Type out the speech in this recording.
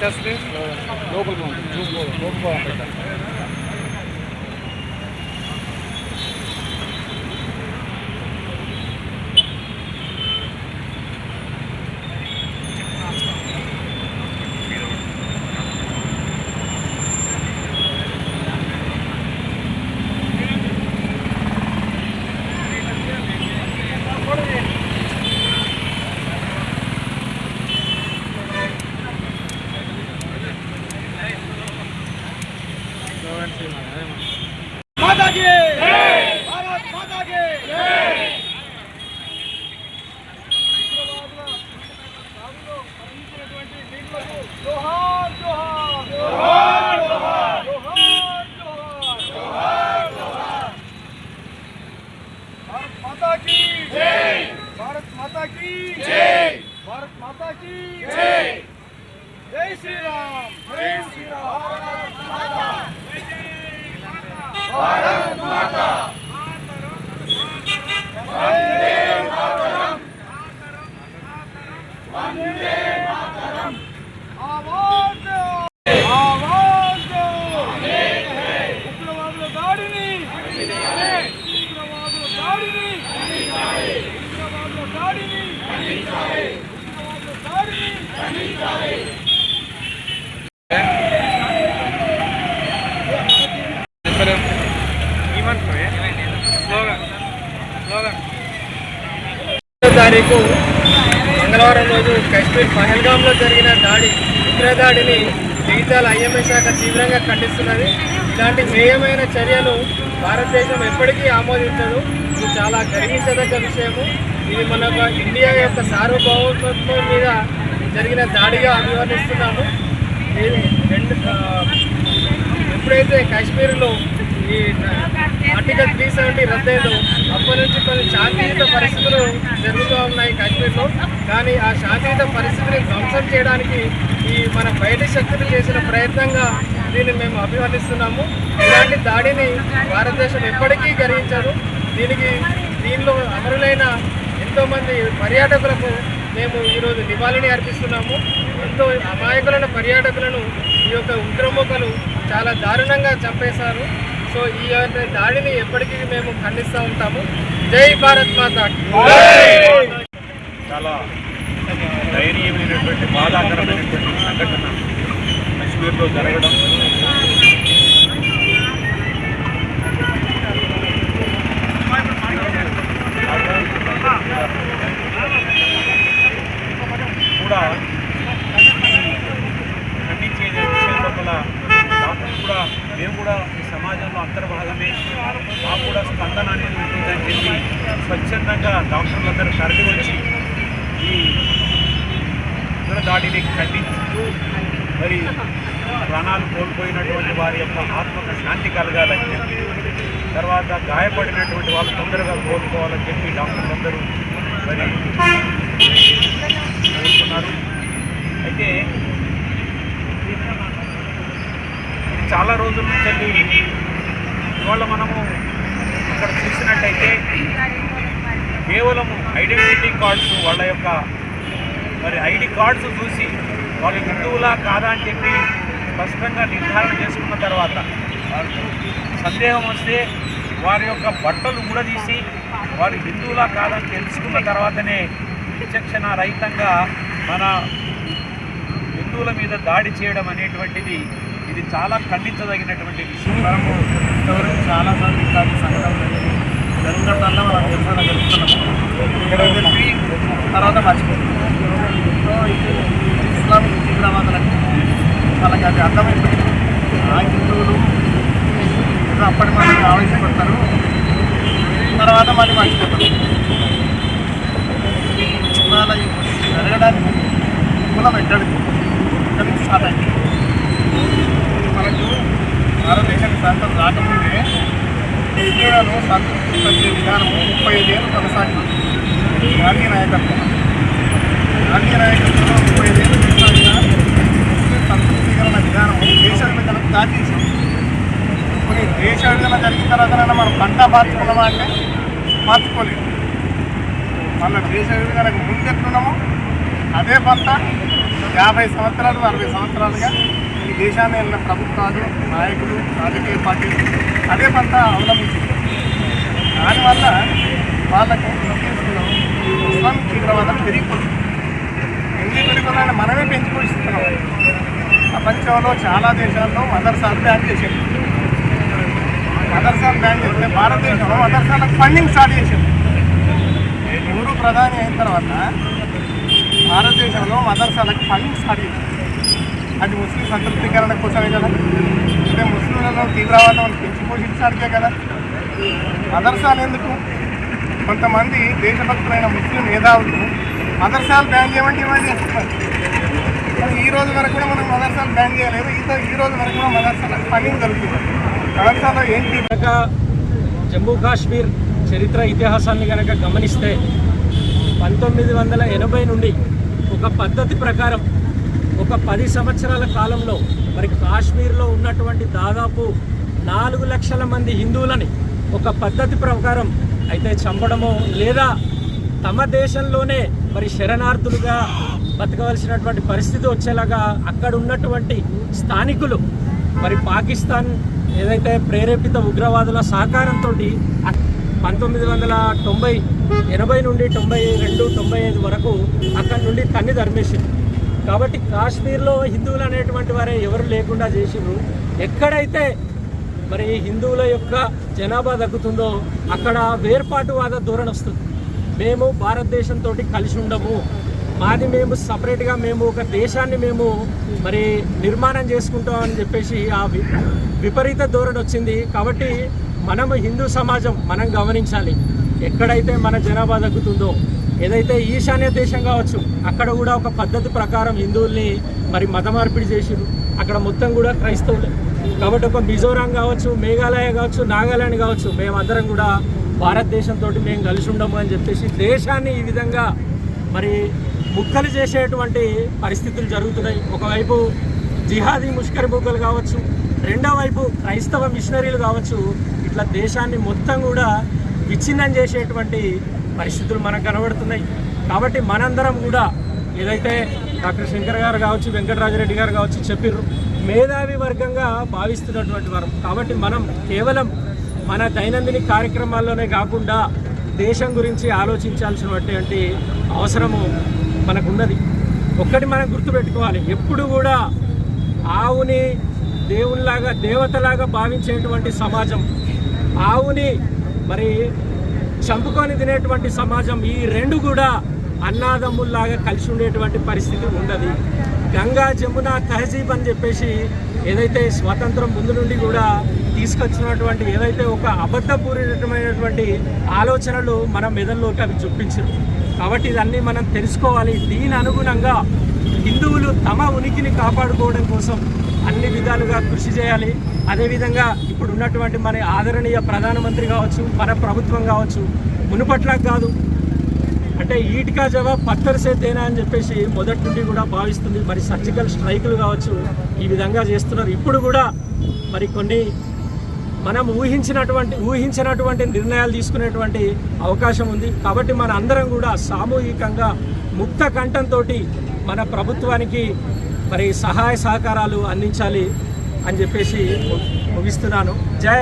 బయట వస్తే లోపలికి ఉంటుంది చూసుకో లోపలికి బయట జై శ్రీరామ్ జై శ్రీరామ్ వందే మాతరం ఆవో తారీఖు మంగళవారం రోజు కశ్మీర్ పహల్గామ్లో జరిగిన దాడి ఉగ్రదాడిని జగిత్యాల ఐఎంఏ శాఖ తీవ్రంగా ఖండిస్తున్నది. ఇలాంటి హేయమైన చర్యలు భారతదేశం ఎప్పటికీ ఆమోదించదు. ఇది చాలా గర్వించదగ్గ విషయము. ఇది మన ఇండియా యొక్క సార్వభౌమత్వం మీద జరిగిన దాడిగా అభివర్ణిస్తున్నాము. ఇది రెండు ఎప్పుడైతే కాశ్మీర్లో ఈ ఆర్టికల్ త్రీ సెవెంటీ రద్దయిందో అప్పటి నుంచి కొన్ని శాంతియుత పరిస్థితులు జరుగుతూ ఉన్నాయి కాశ్మీర్లో. కానీ ఆ శాంతియుత పరిస్థితిని ధ్వంసం చేయడానికి ఈ మన బయట శక్తులు చేసిన ప్రయత్నంగా దీన్ని మేము అభివర్ణిస్తున్నాము. ఇలాంటి దాడిని భారతదేశం ఎప్పటికీ గర్వించదు. దీనికి దీనిలో అమరులైన ఎంతోమంది పర్యాటకులకు మేము ఈరోజు నివాళిని అర్పిస్తున్నాము. ఎంతో అమాయకులైన పర్యాటకులను ఈ యొక్క ఉగ్రముఖలు చాలా దారుణంగా చంపేశారు. సో ఈ దాడిని ఎప్పటికీ మేము ఖండిస్తూ ఉంటాము. జై భారత్ మాత చాలా దయనీయమైనటువంటి బాధాకరమైనటువంటి సంఘటన కశ్మీర్లో జరగడం. దాడిని ఖండిస్తూ మరి ప్రాణాలు కోల్పోయినటువంటి వారి యొక్క ఆత్మకు శాంతి కలగాలని చెప్పి తర్వాత గాయపడినటువంటి వాళ్ళు తొందరగా కోలుకోవాలని చెప్పి డాక్టర్లందరూ మరి కోరుతున్నారు. అయితే ఇది చాలా రోజుల నుంచి ఇవాళ మనము ఇక్కడ చూసినట్టయితే కేవలం ఐడెంటిటీ కార్డ్స్ వాళ్ళ యొక్క మరి ఐడి కార్డ్స్ చూసి వాళ్ళు హిందువులా కాదా అని చెప్పి స్పష్టంగా నిర్ధారణ చేసుకున్న తర్వాత వాళ్ళకు సందేహం వస్తే వారి యొక్క బట్టలు కూడా తీసి వారు హిందువులా కాదని తెలుసుకున్న తర్వాతనే విచక్షణ రహితంగా మన హిందువుల మీద దాడి చేయడం అనేటువంటిది ఇది చాలా ఖండించదగినటువంటి విషయం. మనము ఇంతవరకు చాలా ఇట్లాంటి సంఘటనలు జరిగినాయి. మనం నిరసన జరుపుతున్నాము ఇక్కడ చెప్పి తర్వాత మర్చిపోతున్నాం సో ఇస్లామిక్ తీవ్రవాదులకు వాళ్ళకి అది అర్థమైపోయింది. ఆ హిందువులు అప్పటి మనకి ఆలోచించబడతారు తర్వాత మళ్ళీ మర్చిపోతారు ఇవాళ జరగడానికి కులం ఎక్కడికి ఎక్కడికి స్టార్ట్ అయింది. మనకు భారతదేశానికి స్వాతంత్రం రాకముందే ఇండియాలో సంస్కృతి విధానము ముప్పై ఐదేళ్ళు కొనసాగింది. గాంధీ నాయకత్వం. గాంధీ నాయకత్వంలో ముప్పై ఐదేళ్ళు కొనసాగిన సంతృప్తికరణ విధానము దేశ విభజనకు దాచేసింది. కొన్ని దేశ విభజన జరిగిన తర్వాత మనం పంట మార్చుకున్నామా అంటే మార్చుకోలేదు. మళ్ళీ దేశ విభజనకు ముందెట్టున్నాము అదే పంట యాభై సంవత్సరాలు అరవై సంవత్సరాలుగా దేశాన్ని వెళ్ళిన ప్రభుత్వాలు నాయకులు రాజకీయ పార్టీలు అదే పంట అవలంబించింది. దానివల్ల వాళ్ళకు ముస్లింస్లో తీవ్రవాదం పెరిగిపోతుంది. ఎందుకు పెరుగుతుందని మనమే పెంచుకొస్తున్నాం ప్రపంచంలో చాలా దేశాల్లో మదర్సాలు బ్యాన్ చేశారు. మదర్సాలు బ్యాన్ చేస్తే భారతదేశంలో మదర్సాలకు ఫండింగ్ స్టార్ట్ చేశారు. నెహ్రూ ప్రధాని అయిన తర్వాత భారతదేశంలో మదర్సాలకు ఫండింగ్ స్టార్ట్ చేశారు. అది ముస్లిం సంతృప్తికరణ కోసమే కదా? అంటే ముస్లింలలో తీవ్రవాదం పెంచి పోషించడానికే కదా? మదర్సాలు ఎందుకు? కొంతమంది దేశభక్తులైన ముస్లిం మేధావులు మదర్సాలు బ్యాన్ చేయమంటే ఇవ్వండి ఈ రోజు వరకు కూడా మనం మదర్సాలు బ్యాన్ చేయలేదు. ఈతో ఈ రోజు వరకు కూడా మదర్సాలకు పని దొరుకుతుంది మదర్సాలో ఏంటి కనుక జమ్మూ కాశ్మీర్ చరిత్ర ఇతిహాసాన్ని కనుక గమనిస్తే పంతొమ్మిది వందల ఎనభై నుండి ఒక పద్ధతి ప్రకారం ఒక పది సంవత్సరాల కాలంలో మరి కాశ్మీర్లో ఉన్నటువంటి దాదాపు నాలుగు లక్షల మంది హిందువులని ఒక పద్ధతి ప్రకారం అయితే చంపడమో లేదా తమ దేశంలోనే మరి శరణార్థులుగా బతకవలసినటువంటి పరిస్థితి వచ్చేలాగా అక్కడ ఉన్నటువంటి స్థానికులు మరి పాకిస్తాన్ ఏదైతే ప్రేరేపిత ఉగ్రవాదుల సహకారంతో పంతొమ్మిది వందల తొంభై ఎనభై నుండి తొంభై రెండు తొంభై ఐదు వరకు అక్కడి నుండి తన్ని ధర్మేసింది కాబట్టి కాశ్మీర్లో హిందువులు అనేటువంటి వారే ఎవరు లేకుండా చేసిండ్రు. ఎక్కడైతే మరి హిందువుల యొక్క జనాభా తగ్గుతుందో అక్కడ వేర్పాటువాద ధోరణి వస్తుంది. మేము భారతదేశంతో కలిసి ఉండము. మాది మేము సపరేట్గా మేము ఒక దేశాన్ని మేము మరి నిర్మాణం చేసుకుంటామని చెప్పేసి ఆ విపరీత ధోరణి వచ్చింది. కాబట్టి మనము హిందూ సమాజం మనం గమనించాలి. ఎక్కడైతే మన జనాభా తగ్గుతుందో ఏదైతే ఈశాన్య దేశం కావచ్చు అక్కడ కూడా ఒక పద్ధతి ప్రకారం హిందువుల్ని మరి మత మార్పిడి చేసిరు అక్కడ మొత్తం కూడా క్రైస్తవులే. కాబట్టి ఒక మిజోరాం కావచ్చు మేఘాలయ కావచ్చు నాగాలాండ్ కావచ్చు మేమందరం కూడా భారతదేశంతో మేము కలిసి ఉండము అని చెప్పేసి దేశాన్ని ఈ విధంగా మరి ముక్కలు చేసేటువంటి పరిస్థితులు జరుగుతున్నాయి. ఒకవైపు జిహాదీ ముష్కరి బుగ్గలు కావచ్చు రెండో వైపు క్రైస్తవ మిషనరీలు కావచ్చు ఇట్లా దేశాన్ని మొత్తం కూడా విచ్ఛిన్నం చేసేటువంటి పరిస్థితులు మనకు కనబడుతున్నాయి. కాబట్టి మనందరం కూడా ఏదైతే డాక్టర్ శంకర్ గారు కావచ్చు వెంకటరాజరెడ్డి గారు కావచ్చు చెప్పారు మేధావి వర్గంగా భావిస్తున్నటువంటి వారం. కాబట్టి మనం కేవలం మన దైనందిన కార్యక్రమాల్లోనే కాకుండా దేశం గురించి ఆలోచించాల్సినటువంటి అవసరము మనకున్నది. ఒక్కటి మనం గుర్తుపెట్టుకోవాలి ఎప్పుడు కూడా ఆవుని దేవునిలాగా దేవతలాగా భావించేటువంటి సమాజం. ఆవుని మరి చంపుకొని తినేటువంటి సమాజం ఈ రెండు కూడా అన్నాదమ్ముల్లాగా కలిసి ఉండేటువంటి పరిస్థితి ఉండదు. గంగా జమున తహజీబ్ అని చెప్పేసి ఏదైతే స్వాతంత్రం ముందు నుండి కూడా తీసుకొచ్చినటువంటి ఏదైతే ఒక అబద్ధపూరితమైనటువంటి ఆలోచనలు మన మెదల్లోకి అవి చూపించారు. కాబట్టి ఇదన్నీ మనం తెలుసుకోవాలి. దీని అనుగుణంగా హిందువులు తమ ఉనికిని కాపాడుకోవడం కోసం అన్ని విధాలుగా కృషి చేయాలి. అదేవిధంగా ఇప్పుడు ఉన్నటువంటి మన ఆదరణీయ ప్రధానమంత్రి కావచ్చు మన ప్రభుత్వం కావచ్చు మునుపట్ల కాదు. అంటే ఈటికా జవాబ్ పత్తరిసే తేనా అని చెప్పేసి మొదటి నుండి కూడా భావిస్తుంది. మరి సర్జికల్ స్ట్రైకులు కావచ్చు ఈ విధంగా చేస్తున్నారు. ఇప్పుడు కూడా మరి కొన్ని మనం ఊహించినటువంటి ఊహించినటువంటి నిర్ణయాలు తీసుకునేటువంటి అవకాశం ఉంది. కాబట్టి మన అందరం కూడా సామూహికంగా ముక్త కంఠంతో మన ప్రభుత్వానికి మరి సహాయ సహకారాలు అందించాలి అని చెప్పేసి ముగిస్తున్నాను. జై